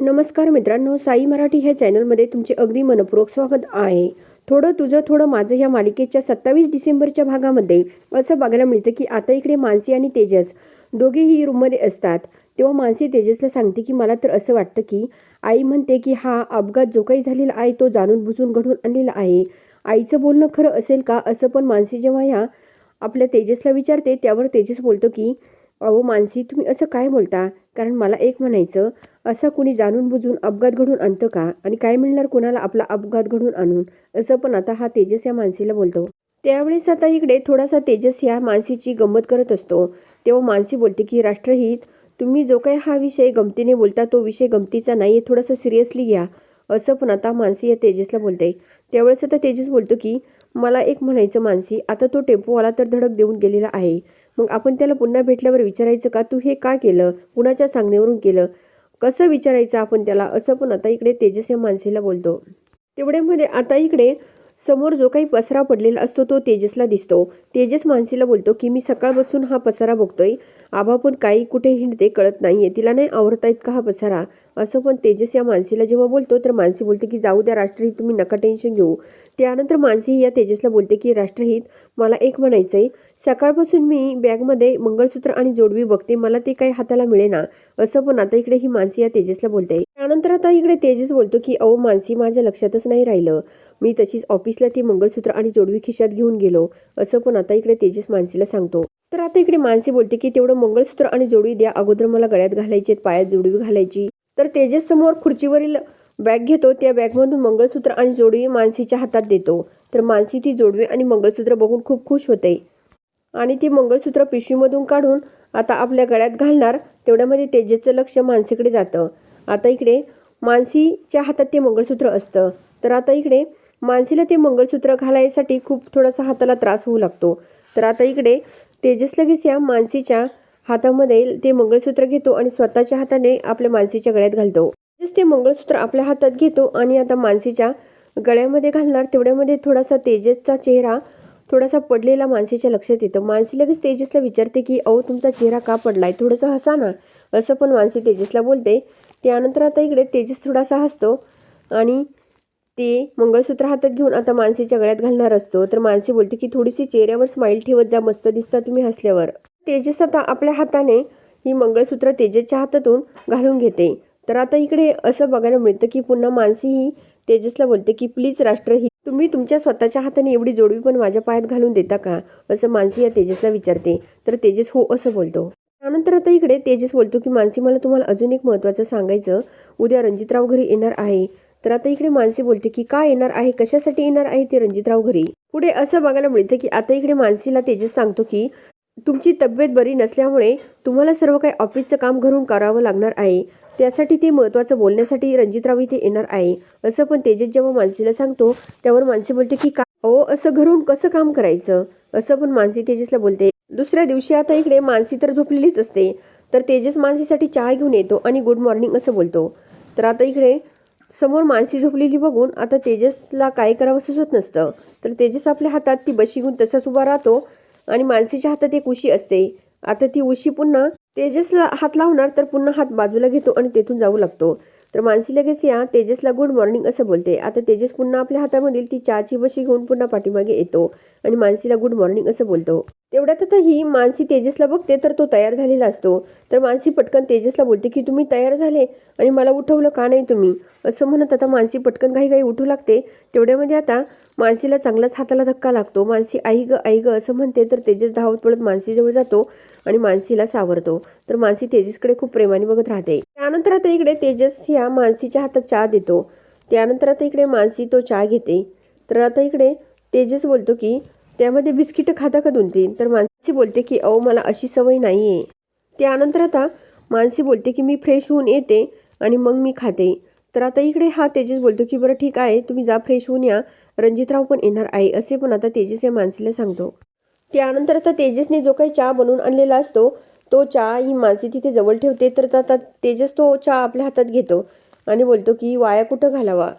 नमस्कार मित्रांनो साई मराठी ह्या चॅनलमध्ये तुमचे अगदी मनपूर्वक स्वागत आहे. थोडं तुझं थोडं माझं ह्या मालिकेच्या सत्तावीस डिसेंबरच्या भागामध्ये असं बघायला मिळतं की आता इकडे मानसी आणि तेजस दोघेही रूममध्ये असतात. तेव्हा मानसी तेजसला सांगते की मला तर असं वाटतं की आई म्हणते की हा अपघात जो काही झालेला आहे तो जाणून बुजून घडून आणलेला आहे. आईचं बोलणं खरं असेल का? असं पण मानसी जेव्हा ह्या आपल्या तेजसला विचारते त्यावर तेजस बोलतो की अहो मानसी तुम्ही असं काय बोलता? कारण मला एक म्हणायचं असं कुणी जाणून बुजून अपघात घडून आणतं का? आणि काय म्हणणार कोणाला आपला अपघात घडून आणून? असं पण आता हा तेजस या मानसीला बोलतो. त्यावेळेस आता इकडे थोडासा तेजस या मानसीची गंमत करत असतो. तेव्हा मानसी बोलते की राष्ट्रहित तुम्ही जो काही हा विषय गमतीने बोलता तो विषय गमतीचा नाही आहे थोडासा सिरियसली घ्या. असं पण आता मानसी या तेजसला बोलते. त्यावेळेस आता तेजस बोलतो की मला एक म्हणायचं मानसी आता तो टेम्पोवाला तर धडक देऊन गेलेला आहे. मग आपण त्याला पुन्हा भेटल्यावर विचारायचं का तू हे का केलं? कुणाच्या सांगण्यावरून केलं? कसं विचारायचं आपण त्याला? असं पण आता इकडे तेजस या माणसेला बोलतो. तेवढ्यामध्ये आता इकडे समोर जो काही पसरा पडलेला असतो तो तेजसला दिसतो. तेजस मानसीला बोलतो की मी सकाळपासून हा पसारा बघतोय. आबा पण काही कुठे हिंडते कळत नाहीये. तिला नाही आवडता इतका हा पसारा. असं पण तेजस या मानसीला जेव्हा बोलतो तर मानसी बोलते की जाऊ द्या राष्ट्रहित तुम्ही नका टेन्शन घेऊ. त्यानंतर मानसी या तेजसला बोलते की राष्ट्रहित मला एक म्हणायचं आहे सकाळपासून मी बॅगमध्ये मंगळसूत्र आणि जोडवी बघते. मला ते काही हाताला मिळेना. असं पण आता इकडे ही मानसी या तेजसला बोलते. त्यानंतर आता इकडे तेजस बोलतो की अहो मानसी माझ्या लक्षातच नाही राहिलं. मी तशीच ऑफिसला ती मंगळसूत्र आणि जोडवी खिशात घेऊन गेलो. असं पण आता इकडे तेजस मानसीला सांगतो. तर आता इकडे मानसी बोलते की तेवढं मंगळसूत्र आणि जोडवी द्या. अगोदर मला गळ्यात घालायची पायात जोडवी घालायची. तर तेजस समोर खुर्चीवरील बॅग घेतो. त्या बॅगमधून मंगळसूत्र आणि जोडवी मानसीच्या हातात देतो. तर मानसी ती जोडवी आणि मंगळसूत्र बघून खूप खुश होते. आणि ती मंगळसूत्र पिशवीमधून काढून आता आपल्या गळ्यात घालणार तेवढ्यामध्ये तेजसचं लक्ष मानसीकडे जातं. आता इकडे मानसीच्या हातात ते मंगळसूत्र असतं. तर आता इकडे मानसीला ते मंगळसूत्र घालायसाठी खूप थोडासा हाताला त्रास होऊ लागतो. तर आता इकडे तेजस लगेच या मानसीच्या हातामध्ये ते मंगळसूत्र घेतो आणि स्वतःच्या हाताने आपल्या मानसीच्या गळ्यात घालतो. तेजस ते मंगळसूत्र आपल्या हातात घेतो आणि आता मानसीच्या गळ्यामध्ये घालणार. तेवढ्यामध्ये थोडासा तेजसचा चेहरा थोडासा पडलेला मानसीच्या लक्षात येतं. मानसी लगेच तेजसला विचारते की अहो तुमचा चेहरा का पडलाय? थोडंसं हसा ना. असं पण मानसी तेजसला बोलते. त्यानंतर आता इकडे तेजस थोडासा हसतो आणि ते मंगळसूत्र हातात घेऊन आता मानसीच्या गळ्यात घालणार असतो. तर मानसी बोलते की थोडीशी चेहऱ्यावर स्माईल ठेवत जा मस्त दिसता तुम्ही हसल्यावर. तेजस आता आपल्या हाताने ही मंगळसूत्र तेजसच्या हातातून घालून घेते. तर आता इकडे असं बघायला मिळतं की पुन्हा मानसी ही तेजसला बोलते की प्लीज राष्ट्र ही तुम्ही तुमच्या स्वतःच्या हाताने एवढी जोडवी पण माझ्या पायात घालून देता का? असं मानसी या तेजसला विचारते. तर तेजस हो असं बोलतो. त्यानंतर आता इकडे तेजस बोलतो की मानसी मला तुम्हाला अजून एक महत्त्वाचं सांगायचं. उद्या रणजितराव घरी येणार आहे. तर आता इकडे मानसी बोलते की काय येणार आहे? कशासाठी येणार आहे ते रणजितराव घरी? पुढे असं बघायला मिळतं की आता इकडे मानसीला तेजस सांगतो की तुमची तब्येत बरी नसल्यामुळे तुम्हाला सर्व काही ऑफिसचं काम घरून करावं लागणार आहे. त्यासाठी ते महत्त्वाचं बोलण्यासाठी रणजितराव इथे येणार आहे. असं पण तेजस जेव्हा मानसीला सांगतो त्यावर मानसी बोलते की का अहो असं घरून कसं काम करायचं? असं पण मानसी तेजसला बोलते. दुसऱ्या दिवशी आता इकडे मानसी तर झोपलेलीच असते. तर तेजस मानसीसाठी चहा घेऊन येतो आणि गुड मॉर्निंग असं बोलतो. तर आता इकडे समोर मानसी झोपलेली बघून आता तेजसला काय करावं सुचत नसतं. तर तेजस आपल्या हातात ती बशी घेऊन तसाच उभा राहतो आणि मानसीच्या हातात एक उशी असते. आता ती उशी पुन्हा तेजसला हात लावणार तर पुन्हा हात बाजूला घेतो आणि तेथून जाऊ लागतो. तर मानसी लगेच या तेजसला गुड मॉर्निंग असं बोलते. आता तेजस पुन्हा आपल्या हातामधील ती चहाची बशी घेऊन पुन्हा पाठीमागे येतो आणि मानसीला गुड मॉर्निंग असं बोलतो. तेवढ्यात आता ही मानसी तेजसला बघते तर तो तयार झालेला असतो. तर मानसी पटकन तेजसला बोलते की तुम्ही तयार झाले आणि मला उठवलं का नाही तुम्ही? असं म्हणत आता मानसी पटकन काही काही उठू लागते. तेवढ्यामध्ये आता मानसीला चांगलाच हाताला धक्का लागतो. मानसी आई ग आई ग असं म्हणते तर तेजस धावत पडत मानसीजवळ जातो आणि मानसीला सावरतो. तर मानसी तेजसकडे खूप प्रेमाने बघत राहते. त्यानंतर आता इकडे तेजस ह्या मानसीच्या हातात चहा देतो. त्यानंतर आता इकडे मानसी तो चहा घेते. तर आता इकडे तेजस बोलतो की त्यामध्ये बिस्किटं खाता का दोन तीन? तर मानसी बोलते की अहो मला अशी सवय नाही आहे त्यानंतर आता मानसी बोलते की मी फ्रेश होऊन येते आणि मग मी खाते. तर आता इकडे हा तेजस बोलतो की बरं ठीक आहे तुम्ही जा फ्रेश होऊन या. रणजितराव पण येणार आहे असे पण आता तेजस या मानसीला सांगतो. त्यानंतर आता तेजसने जो काही चहा बनवून आणलेला असतो तो चहा ही मानसी तिथे जवळ ठेवते. तर आता तेजस तो चहा आपल्या हातात घेतो आणि बोलतो की वाया कुठं घालावा?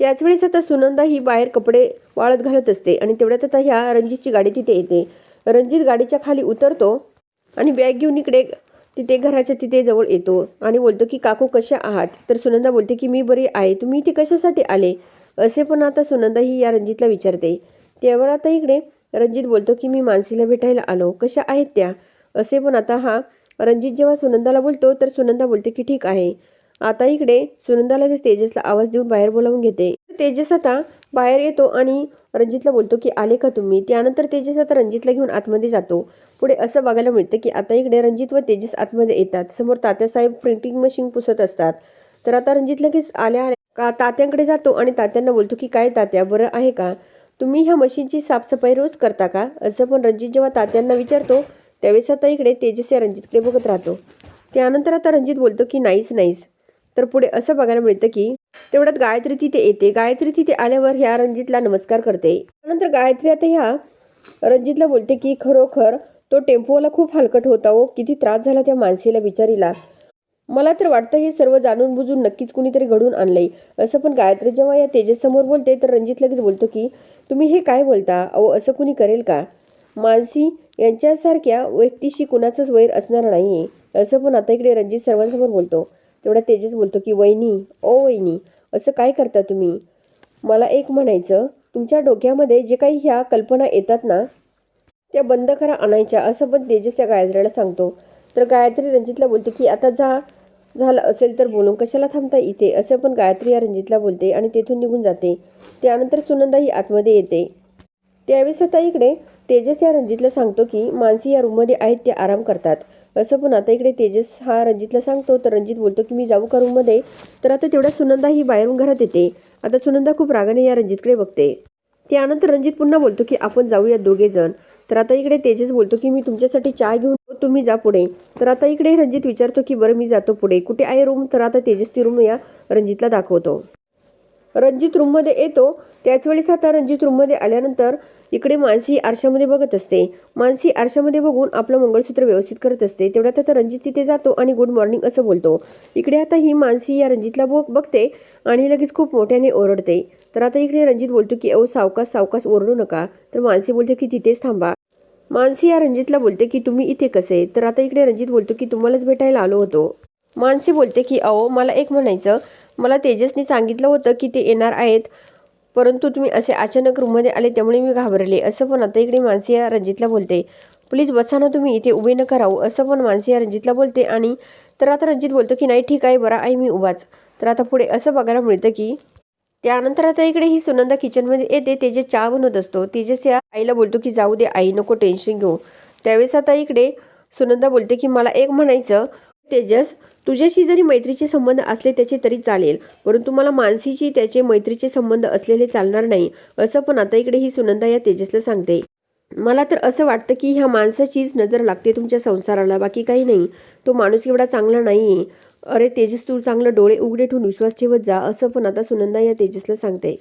त्याचवेळेस आता सुनंदा ही बाहेर कपडे वाळत घालत असते आणि तेवढ्यात आता ह्या रणजितची गाडी तिथे येते. रणजित गाडीच्या खाली उतरतो आणि बॅग घेऊन इकडे तिथे घराच्या तिथे जवळ येतो आणि बोलतो की काकू कशा आहात? तर सुनंदा बोलते की मी बरी आहे. तुम्ही इथे कशासाठी आले? असे पण आता सुनंदा ही या रणजितला विचारते. त्यावर आता इकडे रणजित बोलतो की मी मानसीला भेटायला आलो. कशा आहेत त्या? असे पण आता हा रणजित जेव्हा सुनंदाला बोलतो तर सुनंदा बोलते की ठीक आहे. आता इकडे सुनंदा लगेच तेजसला आवाज देऊन बाहेर बोलावून घेते. तेजस आता बाहेर येतो आणि रणजितला बोलतो की आले का तुम्ही? त्यानंतर तेजस आता रणजितला घेऊन आतमध्ये जातो. पुढे असं बघायला मिळतं की आता इकडे रणजित व तेजस आतमध्ये येतात. समोर तात्यासाहेब प्रिंटिंग मशीन पुसत असतात. तर आता रणजित लगेच आल्या आल्या का तात्यांकडे जातो आणि तात्यांना बोलतो की काय तात्या बरं आहे का? तुम्ही ह्या मशीनची साफसफाई रोज करता का? असं पण रणजित जेव्हा तात्यांना विचारतो त्यावेळेस आता इकडे तेजस या रणजितकडे बघत राहतो. त्यानंतर आता रणजित बोलतो की नाहीच नाहीच. तर पुढे असं बघायला मिळतं की तेवढ्यात गायत्री तिथे येते. गायत्री तिथे आल्यावर ह्या रणजितला नमस्कार करते. त्यानंतर गायत्री आता ह्या रणजितला बोलते की खरोखर तो टेम्पोला खूप हलकट होता हो. किती त्रास झाला त्या मानसीला बिचारीला. मला तर वाटतं हे सर्व जाणून बुजून नक्कीच कुणीतरी घडून आणलंय. असं पण गायत्री जेव्हा या तेजेसमोर बोलते तर रणजित लगेच बोलतो की तुम्ही हे काय बोलता? अहो असं कुणी करेल का? मानसी यांच्यासारख्या व्यक्तीशी कुणाचंच वैर असणार नाही असं पण आता इकडे रणजित सर्वांसमोर बोलतो. तेवढा तेजस बोलतो की वहिनी ओ वहिनी असं काय करता तुम्ही? मला एक म्हणायचं तुमच्या डोक्यामध्ये जे काही ह्या कल्पना येतात ना त्या बंद करा आणायच्या असं पण तेजस त्या गायत्रीला सांगतो. तर गायत्री रणजितला बोलते की आता जा झालं असेल तर बोलून कशाला थांबता इथे? असं पण गायत्री या रणजितला बोलते आणि तेथून निघून जाते. त्यानंतर सुनंदा ही आतमध्ये येते. त्यावेळेस आता इकडे तेजस या रणजितला सांगतो की मानसी या रूममध्ये आहेत ते आराम करतात. असं पण आता इकडे तेजस हा रणजितला सांगतो. तर रणजित बोलतो की मी जाऊ का रूममध्ये? तर आता तेवढ्या सुनंदा ही बाहेरून घरात येते. आता सुनंदा खूप रागाने या रणजितकडे बघते. त्यानंतर रणजित पुन्हा बोलतो की आपण जाऊया दोघे जण. तर आता इकडे तेजस बोलतो की मी तुमच्यासाठी चहा घेऊन तुम्ही जा पुढे. तर आता इकडे रणजित विचारतो की बरं मी जातो पुढे. कुठे आहे रूम? तर आता तेजस ती रूम या रणजितला दाखवतो. रणजित रूममध्ये येतो. त्याच वेळेस आता रणजित रूममध्ये आल्यानंतर इकडे मानसी आरशामध्ये बघत असते. मानसी आरशामध्ये बघून आपलं मंगळसूत्र व्यवस्थित करत असते. तेवढ्यात आता रणजित तिथे जातो आणि गुड मॉर्निंग असं बोलतो. इकडे आता ही मानसी या रणजितला बघ बघते आणि लगेच खूप मोठ्याने ओरडते. तर आता इकडे रणजित बोलतो की अहो सावकास सावकास ओरडू नका. तर मानसी बोलते की तिथेच थांबा. मानसी या रणजितला बोलते की तुम्ही इथे कसे? तर आता इकडे रणजित बोलतो की तुम्हालाच भेटायला आलो होतो. मानसी बोलते की अहो मला एक म्हणायचं. मला तेजसने सांगितलं होतं की ते येणार आहेत. परंतु तुम्ही असे अचानक रूममध्ये आले त्यामुळे मी घाबरले असं पण आता इकडे मानसी या रणजितला बोलते. प्लीज बसा ना तुम्ही इथे उभे नका राहू असं पण मानसी या रणजितला बोलते आणि तर आता रणजित बोलतो की नाही ठीक आहे बरा आहे मी उभाच. तर आता पुढे असं बघायला मिळतं की त्यानंतर आता इकडे ही सुनंदा किचनमध्ये येते तेजस चहा बनवत असतो. तेजस या आईला बोलतो की जाऊ दे आई नको टेन्शन घेऊ. त्यावेळेस आता इकडे सुनंदा बोलते की मला एक म्हणायचं तेजस तुझ्याशी जरी मैत्रीचे संबंध असले त्याचे तरी चालेल परंतु मला मानसीशी त्याचे मैत्रीचे संबंध असलेले चालणार नाही असं पण आता इकडे ही सुनंदा या तेजसला सांगते. मला तर असं वाटतं की ह्या माणसाचीच नजर लागते तुमच्या संसाराला बाकी काही नाही. तो माणूस एवढा चांगला नाही आहे अरे तेजस तू चांगलं डोळे उघडे ठेवून विश्वास ठेवत जा असं पण आता सुनंदा या तेजसला सांगते.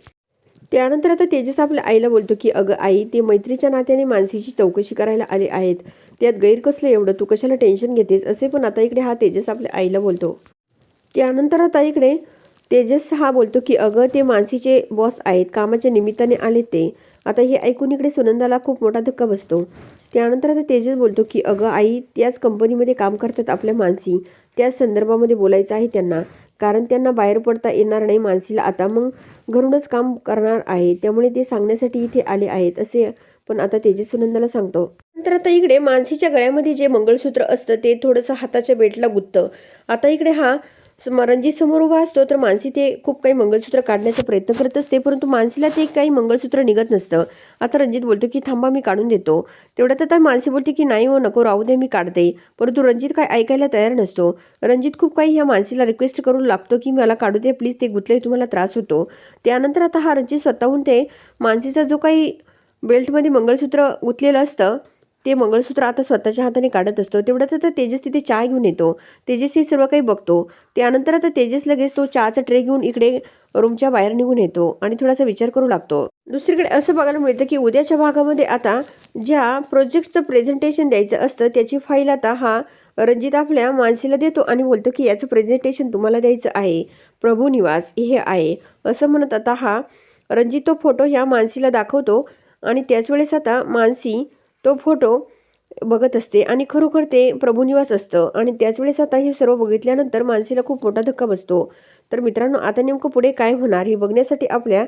त्यानंतर आता तेजस आपल्या आईला बोलतो की अगं आई ते मैत्रीच्या नात्याने मानसीची चौकशी करायला आले आहेत. त्यात गैर कसलं एवढं. तू कशाला टेन्शन घेतेस? असे पण आता इकडे हा तेजस आपल्या आईला बोलतो. त्यानंतर आता इकडे तेजस हा बोलतो की अगं ते मानसीचे बॉस आहेत. कामाच्या निमित्ताने आले ते. आता हे ऐकून इकडे सुनंदाला खूप मोठा धक्का बसतो. त्यानंतर आता तेजस बोलतो की अगं आई त्याच कंपनीमध्ये काम करतात आपल्या मानसी. त्याच संदर्भामध्ये बोलायचं आहे त्यांना. कारण त्यांना बाहेर पडता येणार नाही मानसीला आता मग घरूनच काम करणार आहे. त्यामुळे ते सांगण्यासाठी इथे आले आहेत असे पण आता तेजस सुनंदाला सांगतो. नंतर आता इकडे मानसीच्या गळ्यामध्ये जे मंगळसूत्र असतं ते थोडंसं हाताच्या बेटला गुत्तं. आता इकडे हा रणजित समोर उभा असतो तर मानसी ते खूप काही मंगळसूत्र काढण्याचा प्रयत्न करत असते परंतु मानसीला ते काही मंगळसूत्र निघत नसतं. आता रणजित बोलतो की थांबा मी काढून देतो. तेवढ्यात आता मानसी बोलते की नाही हो नको राहू दे मी काढते. परंतु रणजित काय ऐकायला तयार नसतो. रणजित खूप काही ह्या मानसीला रिक्वेस्ट करू लागतो की मला काढू दे प्लीज ते गुतले तुम्हाला त्रास होतो. त्यानंतर आता हा रणजित स्वतःहून ते मानसीचा जो काही बेल्टमध्ये मंगळसूत्र गुतलेलं असतं ते मंगळसूत्र आता स्वतःच्या हाताने काढत असतो. तेवढ्यात आता तेजस तिथे चहा घेऊन येतो. तेजस हे सर्व काही बघतो. त्यानंतर आता तेजस लगेच तो चहाचा ट्रे घेऊन इकडे रूमच्या बाहेर निघून येतो आणि थोडासा विचार करू लागतो. दुसरीकडे असं बघायला मिळतं की उद्याच्या भागामध्ये आता ज्या प्रोजेक्टचं प्रेझेंटेशन द्यायचं असतं त्याची फाईल आता हा रणजित आपल्या मानसीला देतो आणि बोलतो की याचं प्रेझेंटेशन तुम्हाला द्यायचं आहे. प्रभू निवास हे आहे. असं म्हणत आता हा रणजित तो फोटो ह्या मानसीला दाखवतो आणि त्याच वेळेस आता मानसी तो फोटो बघत असते आणि खरोखर ते प्रभुनिवास असतं. आणि त्याच वेळेस आता हे सर्व बघितल्यानंतर मानसीला खूप मोठा धक्का बसतो. तर मित्रांनो आता नेमकं पुढे काय होणार हे बघण्यासाठी आपल्या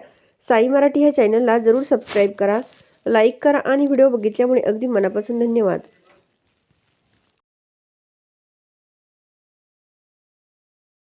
साई मराठी ह्या चॅनलला जरूर सबस्क्राईब करा लाईक करा आणि व्हिडिओ बघितल्यामुळे अगदी मनापासून धन्यवाद.